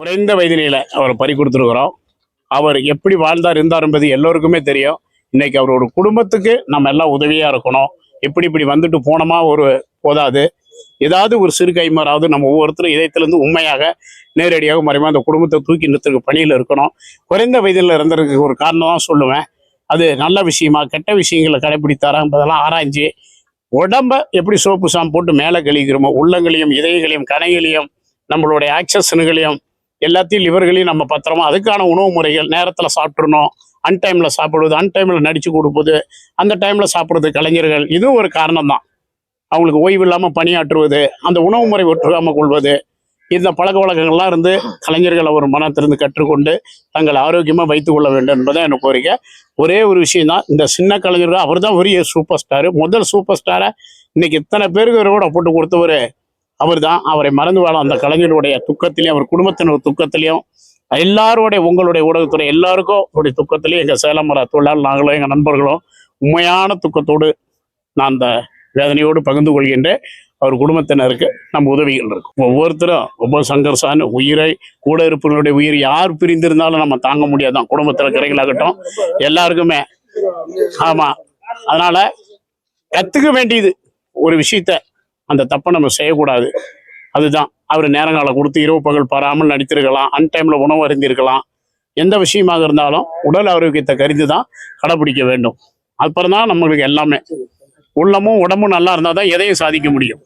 குறைந்த வயதினில அவரை பறி கொடுத்துருக்குறோம். அவர் எப்படி வாழ்ந்தார் இருந்தார் என்பது எல்லோருக்குமே தெரியும். இன்னைக்கு அவரோட குடும்பத்துக்கு நம்ம எல்லாம் உதவியாக இருக்கணும். எப்படி இப்படி வந்துட்டு போனோமா ஒரு போதாது. ஏதாவது ஒரு சிறு கைமாறாவது நம்ம ஒவ்வொருத்தரும் இதயத்திலேருந்து உண்மையாக நேரடியாக மறைமா அந்த குடும்பத்தை தூக்கி நிறுத்துறதுக்கு பணியில் இருக்கணும். குறைந்த வயதில் இருந்ததுக்கு ஒரு காரணம் தான் சொல்லுவேன். அது நல்ல விஷயமா கெட்ட விஷயங்களை கடைபிடித்தாரா என்பதெல்லாம் ஆராய்ஞ்சு உடம்ப எப்படி சோப்பு சாம் போட்டு மேலே கழிக்கிறோமோ உள்ளங்களையும் இதயங்களையும் கனைகளையும் நம்மளுடைய ஆக்சஸனுகளையும் எல்லாத்தையும் லிவர்களையும் நம்ம பத்திரமா அதுக்கான உணவு முறைகள் நேரத்தில் சாப்பிட்றணும் அன்டைமில் சாப்பிடுவது அன்டைமில் நடித்து கொடுப்பது அந்த டைமில் சாப்பிட்றது கலைஞர்கள் இதுவும் ஒரு காரணம் தான் அவங்களுக்கு ஓய்வு இல்லாமல் பணியாற்றுவது அந்த உணவு முறை ஒற்றுக்காமல் கொள்வது இந்த பழக்க வழக்கங்கள்லாம் இருந்து கலைஞர்கள் அவர் மனத்திலிருந்து கற்றுக்கொண்டு தங்களை ஆரோக்கியமாக வைத்து கொள்ள வேண்டும் என்பதான் எனக்கு கோரிக்கை. ஒரே ஒரு விஷயம் தான் இந்த சின்ன கலைஞர்கள் அவர் தான் பெரிய சூப்பர் ஸ்டாரு முதல் சூப்பர் ஸ்டாரை இன்னைக்கு இத்தனை பேருக்கு கூட போட்டு கொடுத்தவர் அவர் தான் அவரை மறந்து வாழ அந்த கலைஞருடைய துக்கத்திலையும் அவர் குடும்பத்தினர் துக்கத்திலையும் எல்லாருடைய உங்களுடைய ஊடகத்துறை எல்லாருக்கும் உடைய துக்கத்திலையும் எங்கள் சேலம் மர தொழிலாளர் நாங்களும் எங்கள் நண்பர்களும் உண்மையான துக்கத்தோடு நான் அந்த வேதனையோடு பகிர்ந்து கொள்கின்றேன். அவர் குடும்பத்தினருக்கு நம்ம உதவிகள் இருக்கும். ஒவ்வொருத்தரும் ஒவ்வொரு சங்கர்சான் உயிரை கூட இருப்பவர்களுடைய உயிர் யார் பிரிந்திருந்தாலும் நம்ம தாங்க முடியாதான் குடும்பத்தில் கிடைக்கலாகட்டும் எல்லாருக்குமே. ஆமாம் அதனால் கற்றுக்க வேண்டியது ஒரு விஷயத்த அந்த தப்பை நம்ம செய்யக்கூடாது. அதுதான். அவர் நேரங்காலம் கொடுத்து இரவு பகல் பாராமல் நடித்திருக்கலாம் அன்டைமில் உணவு அறிந்திருக்கலாம். எந்த விஷயமாக இருந்தாலும் உடல் ஆரோக்கியத்தை கருதி தான் கடைபிடிக்க வேண்டும். அப்புறம் தான் நம்மளுக்கு எல்லாமே. உள்ளமும் உடம்பும் நல்லா இருந்தால் தான் எதையும் சாதிக்க முடியும்.